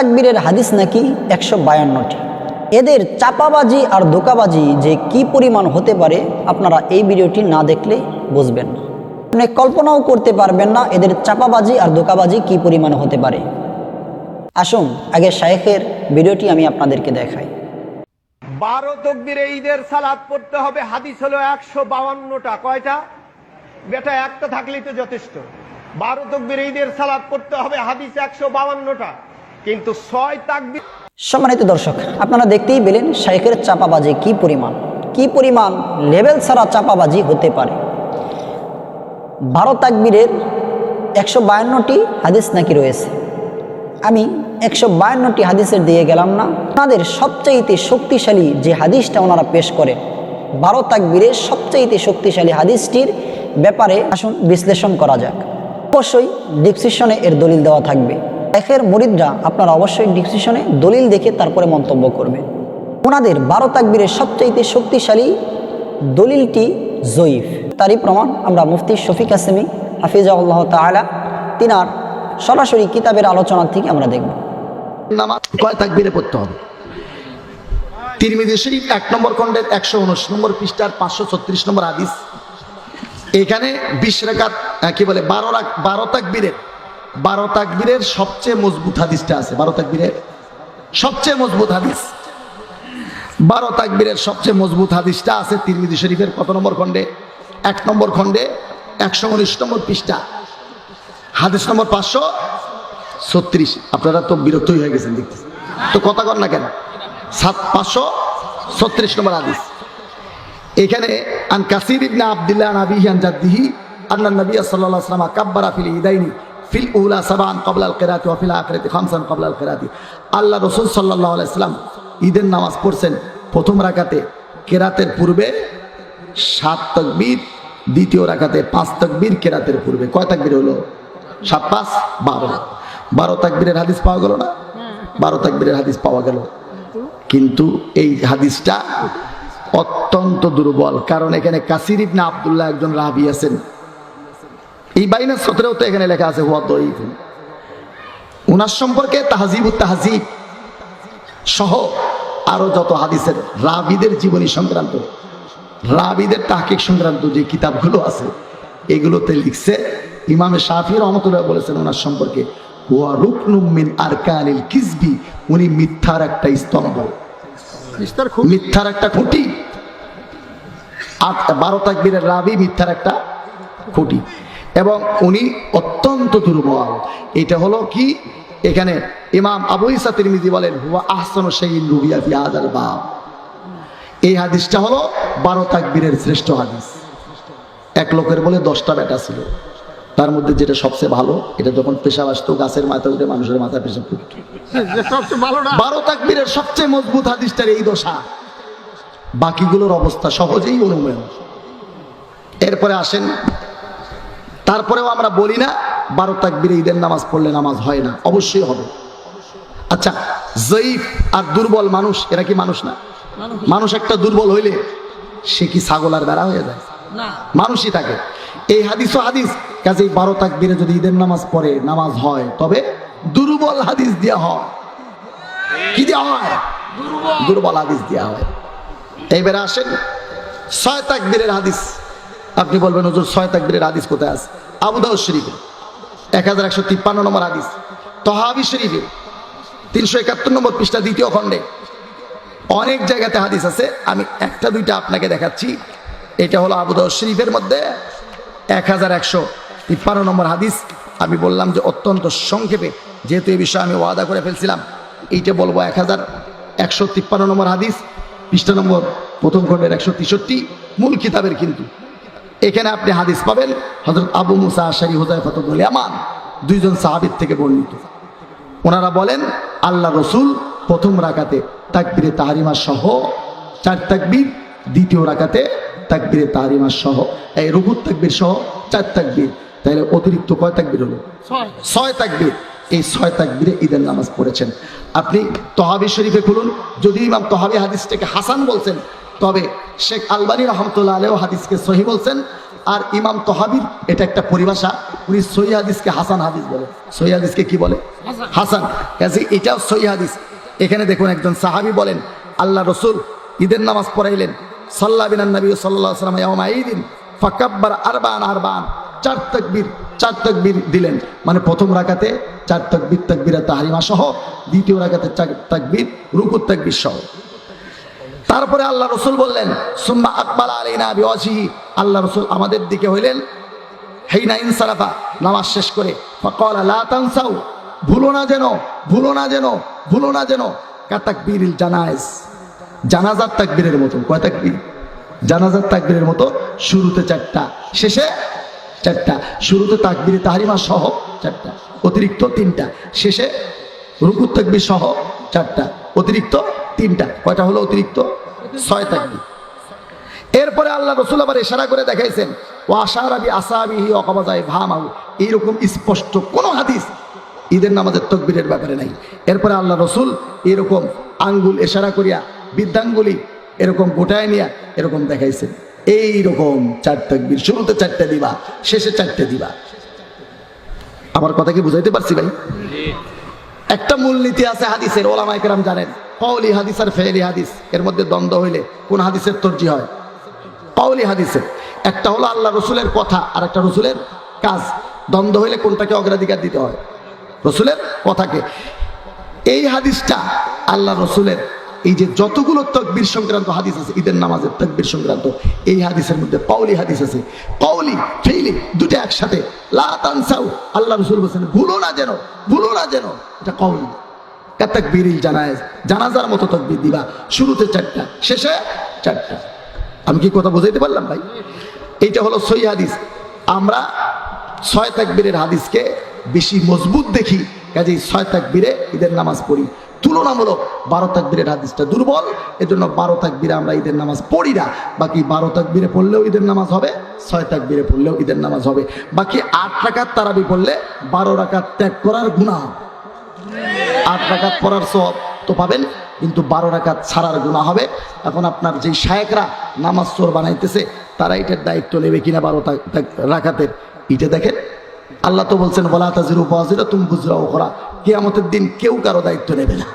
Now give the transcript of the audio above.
তাকবীরের হাদিস নাকি একশো বায়ান্নটি? এদের চাপাবাজি আর দোকাবাজি যে কি পরিমাণ হতে পারে, আপনারা এই ভিডিওটি না দেখলে বুঝবেন না। আপনি কল্পনাও করতে পারবেন না এদের চাপাবাজি আর দোকাবাজি কি পরিমাণ হতে পারে। আসুন, আগে শায়েখের ভিডিওটি আমি আপনাদেরকে দেখাই। বারো তকবিরে ঈদের সালাদ পড়তে হবে, হাদিস হলো একশো বাউান্নটা কয়টা? বেটা, একটা থাকলেই তো যথেষ্ট। বারো তকবিরে ঈদের সালাদ পড়তে হবে, হাদিস একশো বাউান্নটা কিন্তু ছয় তাকবির সম্মানিত দর্শক, আপনারা দেখতেই পেলেন শাইখের চাপাবাজি কি পরিমাণ। কি পরিমাণ লেভেল ছাড়া চাপাবাজি হতে পারে। বারো তাকবীরের একশো বায়ান্নটি হাদিস নাকি রয়েছে? আমি একশো বায়ান্নটি হাদিসের দিয়ে গেলাম না। ওনাদের সবচাইতে শক্তিশালী যে হাদিসটা ওনারা পেশ করেন, বারো তাকবীরের সবচাইতে শক্তিশালী হাদিসটির ব্যাপারে আসুন বিশ্লেষণ করা যাক। অবশ্যই ডিসক্রিপশনে এর দলিল দেওয়া থাকবে। এখের মরিদরা আপনারা অবশ্যই ডিসিশনে দলিল দেখে তারপরে মন্তব্য করবে। ওনাদের বারো তাকবীরের সবচাইতে শক্তিশালী দলিলটি জয়ীফ। তারই প্রমাণ আমরা মুফতি শফিক আসেমি হাফিজাউল্লাহ তালা তিনার সরাসরি কিতাবের আলোচনা থেকে আমরা দেখব। নামাজ কয় তাকবিরে পড়তে হবে? শরীফ এক নম্বর খণ্ডের একশো উনিশ নম্বর পৃষ্ঠার পাঁচশো ছত্রিশ নম্বর হাদিস। এখানে বিশ রেখাত কি বলে, বারো লাখ বারো তাকবীরের বারো তাকবীরের সবচেয়ে মজবুত হাদিসটা আছে, বারো তাকবীরের সবচেয়ে মজবুত হাদিস। বারো তাকবীরের সবচেয়ে মজবুত হাদিসটা আছে তিরমিজি শরীফের কত নম্বর খণ্ডে? এক নম্বর খণ্ডে, একশো উনিশ নম্বর পৃষ্ঠা। হাদিস নম্বর পাঁচশো ছত্রিশ। আপনারা তো বিরক্তই হয়ে গেছেন দেখতে তো কথা কর না কেন? সাত, পাঁচশো ছত্রিশ নম্বর হাদিস। এখানে, আন কাসির ইবনে আব্দুল্লাহ নাবিহি আন জাদ্দিহি, আন্না নবী সাল্লাল্লাহু আলাইহি ওয়াসাল্লাম কাব্বারা ফিল ইদাইনি। ফিল উলা সাবান কবলাল কিরাতি ওয়া ফিল আখিরাতি খামসান কবলাল কিরাতি। আল্লাহ রসুল সাল্লাল্লাহু আলাইহি ওয়াসাল্লাম ঈদের নামাজ পড়ছেন প্রথম রাকাতে, কেরাতের পূর্বে সাত তাকবীর, দ্বিতীয় রাকাতে পাঁচ তাকবীর, কেরাতের পূর্বে। কয় তাকবীর হলো? সাত, পাঁচ, বারো। বারো তাকবীরের হাদিস পাওয়া গেল না? বারো তাকবীরের হাদিস পাওয়া গেল। কিন্তু এই হাদিসটা অত্যন্ত দুর্বল। কারণ এখানে কাসির ইবনে আব্দুল্লাহ একজন রাবি আছেন। এই বাইনা সতেরো তো এখানে লেখা আছে হুয়া দইফ উনার সম্পর্কে তাহাজিব তাহাজিব সহ আরও যত হাদিসের রাবিদের জীবনী সংক্রান্ত রাবিদের তাহকিক সংক্রান্ত যে কিতাবগুলো আছে এগুলোতে লিখছে ইমামে শাফি রহমতুল্লাহ বলেছেন ওনার সম্পর্কে ওয়া রুকনুমিন আরকানিল কিসবি উনি মিথ্যার একটা স্তম্ভ। মিথ্যার একটা খুঁটি। আট বারো তাকবীরের রাবি মিথ্যার একটা খুঁটি। এবং উনি অত্যন্ত দুর্বল। এটা হলো কি? এখানে ইমাম আবু ইসা তিরমিজি বলেন হুয়া আহসান শাইইন রুবিয়া ফি হাযাল বাব। এই হাদিসটা হলো বারো তাকবীরের শ্রেষ্ঠ হাদিস। এক লোকের বলে দশটা বেটা ছিল। তার মধ্যে যেটা সবচেয়ে ভালো এটা যখন পেশাব আসতো গাছের মাথায় উঠে মানুষের মাথা পেশা বারো তাকবীরের সবচেয়ে মজবুত হাদিসটার এই দশা। বাকিগুলোর অবস্থা সহজেই অনুমেয়। এরপরে আসেন তারপরেও আমরা বলি না বারো তাকবীরে ঈদের নামাজ পড়লে নামাজ হয় না অবশ্যই হবে। আচ্ছা জয়ীফ আর দুর্বল মানুষ এরা কি মানুষ না? মানুষ। একটা দুর্বল হইলে সে কি ছাগল আর বেড়া হয়ে যায়? মানুষই থাকে। এই হাদিস হাদিস কাজে বারো তাকবীরে যদি ঈদের নামাজ পড়ে নামাজ হয় তবে দুর্বল হাদিস দেওয়া হয়। কি দেওয়া হয়? দুর্বল। হাদিস দেওয়া হয়। এইবারে আসেন ছয় তাকবীরের হাদিস। আপনি বলবেন, হুজুর, ছয় তাকবীরের হাদিস কোথায় আছে? আবুদাউ শরীফে। এক হাজার একশো তিপ্পান্ন নম্বর হাদিস। তহাবি শরীফে। তিনশো একাত্তর নম্বর পৃষ্ঠা, দ্বিতীয় খণ্ডে। অনেক জায়গাতে হাদিস আছে। আমি একটা, দুইটা আপনাকে দেখাচ্ছি। এটা হলো আবুদাউ শরীফের মধ্যে এক হাজার একশো তিপ্পান্ন নম্বর হাদিস। আমি বললাম যে অত্যন্ত সংক্ষেপে, যেহেতু এই বিষয়ে আমি ওয়াদা করে ফেলছিলাম, এইটা বলব এক হাজার একশো তিপ্পান্ন নম্বর হাদিস। পৃষ্ঠা নম্বর প্রথম খণ্ডের একশো তেষট্টি। মূল কিতাবের কিন্তু এখানে আপনি হাদিস পাবেন হজরত আবু মুসা আশারি হোজাই ফতবুল আমান দুইজন সাহাবির থেকে বর্ণিত। ওনারা বলেন আল্লাহ রসুল প্রথম রাকাতে তাকবিরে তাহারিমা সহ চার তাকবির দ্বিতীয় রাকাতে তাকবিরে তাহারিমা সহ এই রুকুত তাকবির সহ চার তাকবির তাহলে অতিরিক্ত কয় তাকবির হলো? ছয় তাকবির। এই ছয় তাকবিরে ঈদের নামাজ পড়েছেন। আপনি তহাবি শরীফে খুলুন যদি ইমাম তহাবি হাদিসটাকে হাসান বলছেন তবে শেখ আলবানী রহমতুল্লাহ আলেও হাদিসকে সহি বলছেন আর ইমাম তহাবির এটা একটা পরিভাষা উনি সহি হাদিসকে হাসান হাদিস বলে। সহি হাদিসকে কি বলে? হাসান। কাজে এটাও সহি হাদিস। এখানে দেখুন একজন সাহাবি বলেন আল্লাহ রসুল ঈদের নামাজ পড়াইলেন সাল্লাহ বিনান নবী সাল্লাহ সাল্লাম ইয়ামা ঈদিন ফাকাব্বার আরবান আরবান চার তকবীর চার তকবীর দিলেন। মানে প্রথম রাকাতে চার তকবীর তকবীরা তাহারিমা সহ দ্বিতীয় রাকাতে চার তকবীর রুকুর তকবীর সহ। তারপরে আল্লাহ রসুল বললেন, সুম্মা আকবাল আলাইনা বিওয়াজিহি আল্লাহ রসুল আমাদের দিকে হইলেন, হেইনা ইনসারাফা। নামাজ শেষ করে, ফকল লা তানসাউ। ভুলো না যেন, ভুলো না যেন, ভুলো না যেন। কাতাকবীরিল জানায়েজ। জানাজার তাকবীরের মতো, কয় তাকবীর? জানাজার তাকবীরের মতো শুরুতে চারটা, শেষে চারটা, শুরুতে তাকবীরে তাহারিমা সহ চারটা, অতিরিক্ত তিনটা, শেষে রুকুর তাকবীর সহ চারটা, অতিরিক্ত তিনটা, কয়টা হলো অতিরিক্ত? ছয় তাকবীর এরপরে আল্লাহ রসুল আবার ইশারা করে দেখাইছেন ও আশারাবি আসাবিহি অকবাজায় ভামাউ এইরকম স্পষ্ট কোনো হাদিস ঈদের নামাজের তকবিরের ব্যাপারে নাই। এরপরে আল্লাহ রসুল এরকম আঙ্গুল এশারা করিয়া বৃদ্ধাঙ্গুলি এরকম গোটায় নিয়া এরকম দেখাইছেন। এই রকম চার তকবীর শুরুতে চারটে দিবা শেষে চারটে দিবা। আমার কথা কি বুঝাইতে পারছি ভাই? একটা মূলনীতি আছে হাদিসের ওলামাই কেরাম জানেন। কওলি হাদিস আর ফেলি হাদিস, এর মধ্যে দ্বন্দ্ব হইলে কোন হাদিসের তর্জি হয়? কওলি হাদিসের। একটা হলো আল্লাহ রসুলের কথা, আর একটা রসুলের কাজ। দ্বন্দ্ব হইলে কোনটাকে অগ্রাধিকার দিতে হয়? রসুলের কথাকে। এই হাদিসটা আল্লাহ রসুলের, এই যে যতগুলো তকবির সংক্রান্ত হাদিস আছে, ঈদের নামাজের তকবির সংক্রান্ত, এই হাদিসের মধ্যে পাউলি হাদিস আছে। পাউলি ফেইলি দুটো একসাথে। লা তানসাউ, আল্লাহ রসুল বলছেন, ভুলো না যেন, ভুলো না যেন। এটা কওলি তাকবীরিল জানায়, জানাজার মতো তকবির দিবা। শুরুতে চারটা, শেষে চারটা। আমি কি কথা বুঝাইতে পারলাম ভাই? এইটা হলো সই হাদিস। আমরা ছয় তাকবীরের হাদিসকে বেশি মজবুত দেখি, কাজেই ছয় তাকবীরে ঈদের নামাজ পড়ি। তুলনামূলক বারো তাকবীরের হাদিসটা দুর্বল, এজন্য বারো তাকবীরে আমরা ঈদের নামাজ পড়ি না। বাকি বারো তাকবীরে পড়লেও ঈদের নামাজ হবে, ছয় তাকবীরে পড়লেও ঈদের নামাজ হবে। বাকি আট রাকাত তারাবি পড়লে বারো রাকাত ত্যাগ করার গুণা হবে আট রাখাত পড়ার সব তো পাবেন, কিন্তু বারো রাখাত ছাড়ার গুণা হবে। এখন আপনার যেই শায়েকরা নামাজ চোর বানাইতেছে, তারা এটার দায়িত্ব নেবে কিনা বারো রাখাতের ইটা দেখেন, আল্লাহ তো বলছেন বলা তাজির উপাজিরা তুমি বুঝরাও করা কেয়ামতের দিন কেউ কারও দায়িত্ব নেবে না।